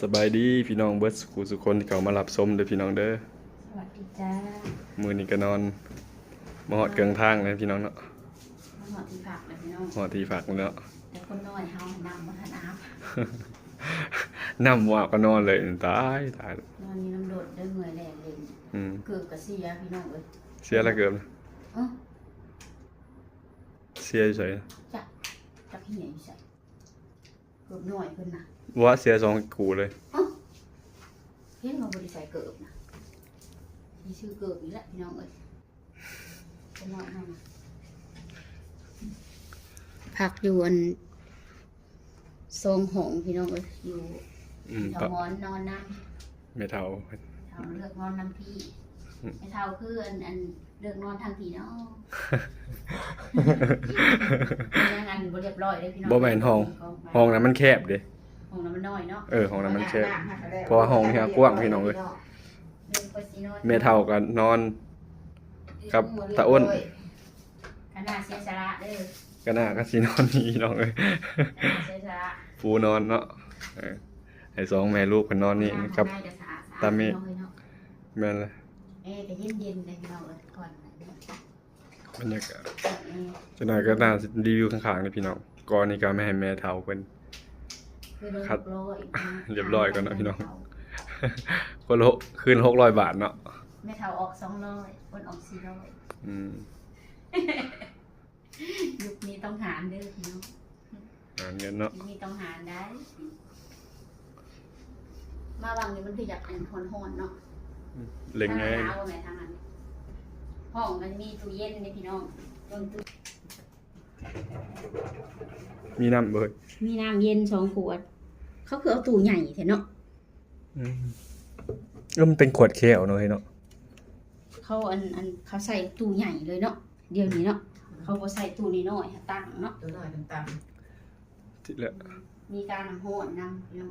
สบายดีพี่น้องเบิร์ดสุขุสุคนที่เขามารับชมเด้อพี่น้องเด้อสวัสดีจ้ามือนี้ก็นอนมาหอดเกิงทางเลยพี่น้องเนาะมาหอดที่ผักเลยพี่น้องหอดที่ฝากมันแล้วแต่คนน้อยเฮานำมาทานอาบน้ำว่าก็นอนเลยตายตายนอนนี่น้ำโดดเด้อเหนื่อยแรงเลยอืมเกือบกระเสียพี่น้องเอ้ยเสียอะไรเกินเอ้าเสียเฉยจักจักที่ไหนใส่ เกือบหน่อยเพิ่นน่ะๆว่าเสียสองกูเลยเอ้าเห็นว่าบ่ได้ใส่เกือบนะมีชื่อเกือบนี่แหละพี่น้องเอ้ยคนน้อยเฮานะพักอยู่อันทรงหงส์พี่น้องเอ้ยอยู่อืมแถวปะหมอนนอนน้ำไม่เท่าเท่าเลือกนอนน้ำพี่อืม ไอ้เท่าคืออันอันเลือกนอนทางพี่เนาะยังอันบ่เรียบร้อยเลยพี่น้องบ่แม่นห้อง ห้องนั้นมันแคบเด้ห้องนั้นมันน้อยเนาะเออห้องนั้นมันแคบ เพราะว่าห้องเนี่ยกว้างพี่น้องเอ้ยเดินไปสินอนแม่เท่ากันนอนกับตาอ้นขนาดเสียสละเด้อก็น่าก็สินอนนี่น้องเอ้ยขนาดเสียสละปูนอนเนาะเออให้สองแม่ลูกเพิ่นนอนนี่กับข้งใก็สะอาดสะอดตาเมฆพี่น้องเอ้ยเนาะแม่นเลย เอ้ก็เย็นๆเลยพี่น้องเอ้ยก่อนนะเด้อบรรยากาศเออจะหน่อยก็น่าสิรีวิวข้างๆนี่พี่น้องก่อนนี่ก็ไม่ให้แม่เฒ่าเพิ่น คือเดินครับเรียบร้อยนะเรียบร้อยก่อนเนาะพี่น้องคนละหกคืน600บาทเนาะแม่เท่าออกสองร้อยคนออกสี่ร้อยอืมยุคนี้ต้องหารเด้อพี่น้องหาเงินเนาะยุคนี้ต้องหารได้ มาบางนี้มันคืออยากเป็นคนหอนๆเนาะ เล็งไงทางหนาวไงทางนั้นห้องมันมีตู้เย็นนี่พี่น้องเบิ่งตู้มีน้ำเบิดมีน้ำเย็นสองขวด เขาคือเอาตู้ใหญ่แท้เนาะอืมเออมันเป็นขวดแก้วเนาะเฮ้ยเนาะเขาอันอันเขาใส่ตู้ใหญ่เลยเนาะเดี๋ยวนี้เนาะเขาบ่ใส่ตู้น้อยๆตั้งเนาะตัวหน่อยต่ำที่ละมีการน้ำโหดนำพี่น้อง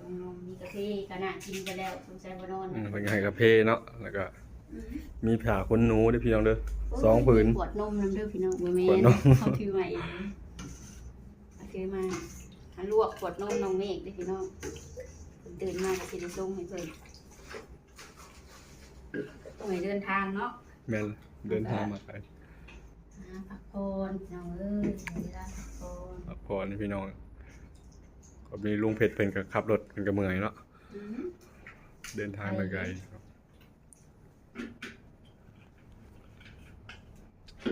แบบตรงนมมีกาแฟกระนากินไปแล้วสงสัยบ่นอนอืมเป็นไงกาแฟเนาะแล้วก็ มีผ้าขนหนูด้วยพี่น้องเด้อสองผืนขวดนมน้ำเด้อพี่น้องบ่แม่ขวดนม เขาถือใหม่เอาถือมาอันลวกขวดนมน้องเมฆเด้อพี่น้องตื่นมาก็สิได้ส่งให้เพิ่นต้องให้เดินทางเนาะแม่นเดินทางมาไกลหาพักผ่อนพี่น้องเอ้ยเวลาพักผ่อน พักผ่อนนี่พี่น้อง ก็มีลุงเพชรเป็นก็ขับรถเป็นก็เมื่อยเนาะอืมเดินทางมาไกล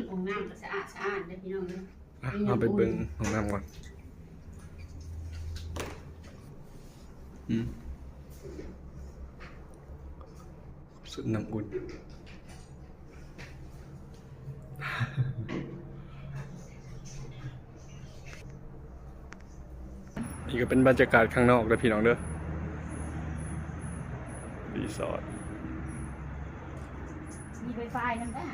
ห้องน้ำก็สะอาดสะอาดเด้อพี่น้องเด้ออะเอาไปเบิ่งห้องน้ำก่อนอืมสุดน้ำอุ่น นี่ก็เป็นบรรยากาศข้างนอกเลยพี่น้องเด้อรีสอร์ทมีไวไฟนั่นได้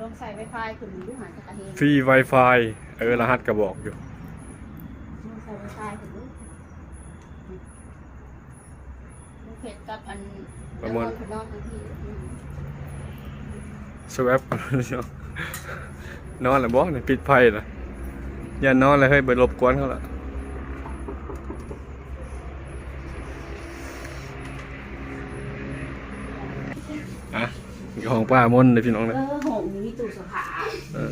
ลองใส่ไวไฟขึ้นดูหาจักรเฮงฟรี Wi-Fi เออรหัสกระบอกอยู่ ลองใส่ไวไฟขึ้นดูลูกเพชรกับอันประมวลแล้วก็นอนทั้งที่อืมสวปนอนแล้วบ่เนี่ยปิดไฟนะอย่านอนเลยเฮ้ยเบิดรบกวนเขาละ อะนี่ก็ของป้ามนเลยพี่น้องเอนะอห้องนี้มีตู้เสื้อผ้าเออ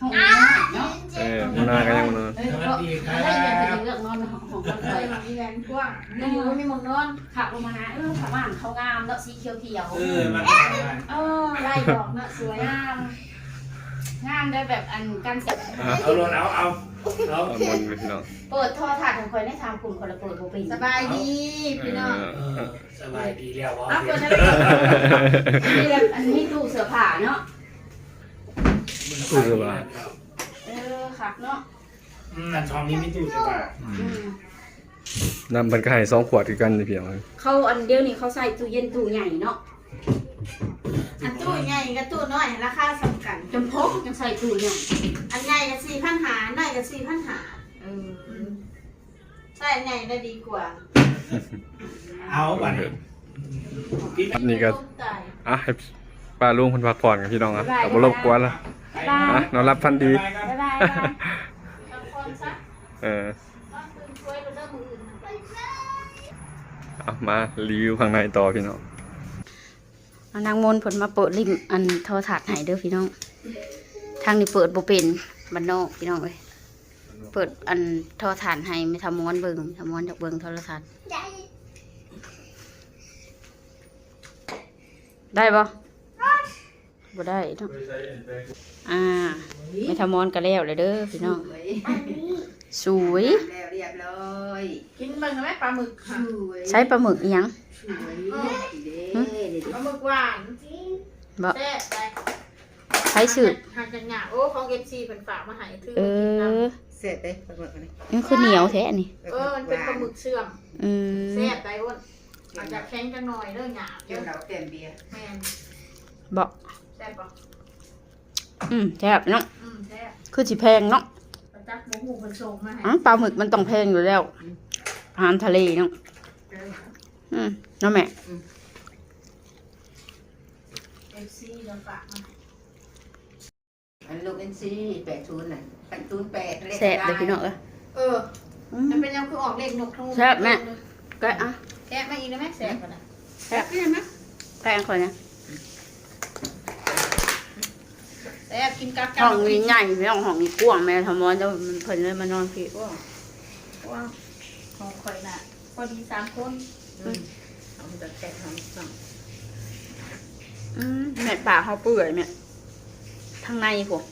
ห้องนี้เนาะเออหน้าก็ยังมานอนเออก็อะไรอยากจะเลือกนอนห้องของเราเลยมีแรงกว้างไม่อยู่ไม่มองนอนขับลงมานะเออสว่างเขางามเนาะสีเขียวเขียวเออมันก็ได้เออไล่ดอกเนาะสวยงาม งามได้แบบอันกันเสร็จเอาลงเอาเอา เอาป้ามนเลยพี่น้องเปิดโทรทัศน์ของคนได้ทำกลุ่มคนละเปิดโปรปีสบายดีพี่น้อง เอเอออสบายดีแล้วเอาว่าเปิดได้มีแบบอันนี้ตู้เสื้อผ้าเนาะ ตู้เสื้อผ้าเออคักเนาะอืมอันช่องนี้มีตู้ใช่ป่ะอืมนำเพิ่นก็ให้สองขวดคือกันเลยพี่น้องเขาอันเดียวนี่เขาใส่ตู้เย็นตู้ใหญ่เนาะ อันตู้ใหญ่กับตู้น้อยราคาสำคัญจำพกยังใส่ตู้ใหญ่อันใหญ่กับสี่พันหาน้อยกับสี่พันหาเออใช่ใหญ่ได้ดีกว่าเอาบัตรพี่อันนี้ก็ตกใจอะให้ป้าลุงเพิ่นพักผ่อนกับพี่น้องอะก็บ่รบกวนละบายอะนอนรับพันดีบายบายบายทำคนซะเออร้อนปืนช่วยเราเริ่มมืออื่นนะเอามารีวิวข้างในต่อพี่น้องเอานางมนผลมาเปิดริมอันโทรทัศน์ให้เด้อพี่น้อง ทางนี้เปิดบ่เป็นบ้านนอกพี่น้องเอ้ยเปิดอันโทรทัศน์ให้ไม่ทำม้วนเบิ่งทำม้วนจากเบิ่งโทรทัศน์ได้ปะบ่ได้เนาะอ่าไม่ทำม้วนก็แล้วเลยเด้อพี่น้อง สวย แล้วเรียบร้อยกินเบิ่งไหมปลาหมึกค่ะสวยใช้ปลาหมึกอีหยัง สวยเด้ปลาหมึกหวานบ่แซ่บไปใช้สืบหางจังหยาโอ้ของเอฟซีเป็นฝากมาให้ถือเอมากินน้อเสร็จเลยปลาหมึกอันนี้มันคือเหนียวแท้อันนี่ำเออมันเป็นปลาหมึกเชื่อมอืมแซ่บไปอ้นอาจจะแข็งจังหน่อยเรื่องหยาบเยเดี๋ยวอะเราเปลี่ยนเบียร์แมนบ่แซ่บปะอืมแซ่บเนาะอืมแซ่บคือสิแพงเนาะประจักษ์ หมูหูคนส่งมาให้อ๋อปลาหมึกมันต้องแพงอยู่แล้วอาหารทะเลเนาะอืมเนาะแม่เอฟซีเราฝากมาให้อันลูกเอ็นซีแปดศูนย์น่ะแปดศูนย์แปดเลขแซ่บเลยพี่น้องเอ้ยเอออืมมันเป็นยังคือออกเลขนกทั้งแซ่บแม่ก็อะแซ่บมาอีกนะแม่แซ่บกันนะแซ่บแพงคนนะ แซ่บกินกับห้องนี้ใหญ่ไม่ต้องห้องนี้กว้างแม่ทำมอนจะมันเพิ่นเลยมานอนพี่ว้าวว้าวของข่อยน่ะพอดีสามคนอืมเอามาจากแกะทำสั่งอืมแม่ปลาเขาเปื่อยแม่ทางในพวก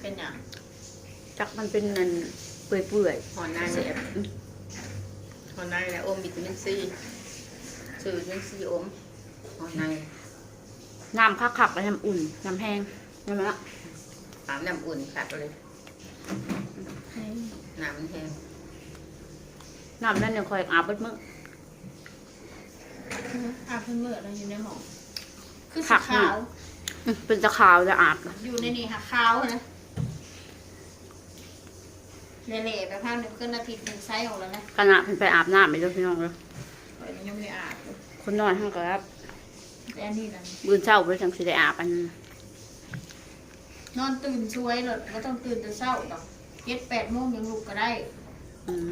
เป็นหยังจักมันเป็นนั่นเปื่อยเปื่อยหอนในๆเสียบหอนในแล้วอมวิตามินซีสื่อวิตามินซีอมหอนใน น้ำคักๆไปน้ำอุ่น น้ำแห้งใช่ไหมล่ะถามน้ำอุ่นครับเลยน้ำมันแห้งน้ำนั่นเดี๋ยวคอยอาบเบิดมื้ออาบเพิ่นเมื่อเราอยู่ในหมองคือผัสีกขาวอืมเป็นตะขาวจะอาบนะอยู่ในนี่ค่ะขาวนะเละๆไปพักหนึ่งขึ้นอาทิตย์หนึ่งไซส์ออกแล้วนะขณะเพิ่นไปอาบน้ำไปด้วยพี่น้องเลยข่อยยังไม่ได้อาบเลยคนนอนห้างก็ครับ แต่อันนี้นั่นบืนเช้าไปจังสิได้อาบอันนั้นนอนตื่นช่วยเลยก็ต้องตื่นแต่เช้าดอกเจ็ดแปดโมงยังลุกก็ได้ อืม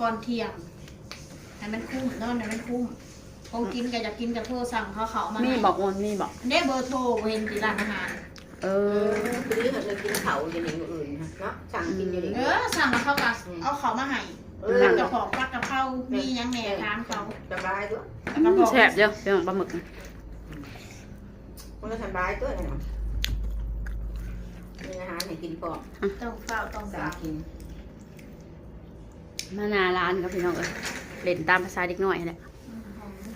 ก่อนเที่ยงให้มันคุ้มนอนให้มันคุ้มคงกินก็อยากกินกับโทรสั่งเขาเขาเอามามีให้บอกโอนมีบอก ได้เบอร์โทรเห็นที่ร้านอาหาร เอเออ อคือเราจะกินเขาจะหนีอื่นนะเนาะสั่งกินอยู่ดีเออสั่งมาเขาก็เอาเขามาให้ เอเรื่อองเจ้าของปักกับเขามีหยังแหน่ถามเขาสบายด้วยแล้วก็บอกแซ่บเดียวพี่น้องปลาหมึกมันก็สบายด้วยนะมีอาหารให้กินก่อนต้องเฝ้าต้องสั่สางกินมาหนาร้านกับพี่น้องเลยเล่นตามภาษาเด็กน้อยแหละ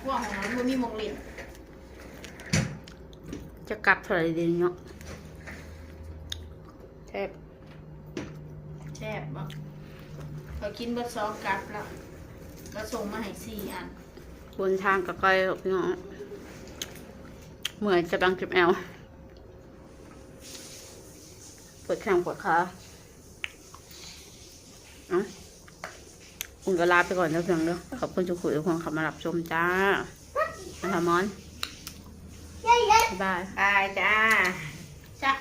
พวกของเราบ่มีหมกเล่นจะกลับเท่าไหร่ดีเนาะแซ่บแซ่บบ่ เขากินเบิดซองกลับแล้วก็ส่งมาให้สี่อันบนทางกับก้อยพี่น้องเหมือนจะบังจิบแอลปวดแข้งปวดขาเอะอุ่นก็ลาไปก่อนแล้วเพียงเด้อขอบคุณทุกคนทุกคนขับมารับชมจ้ามาทำมอน บ๊ายบาย บายจ้า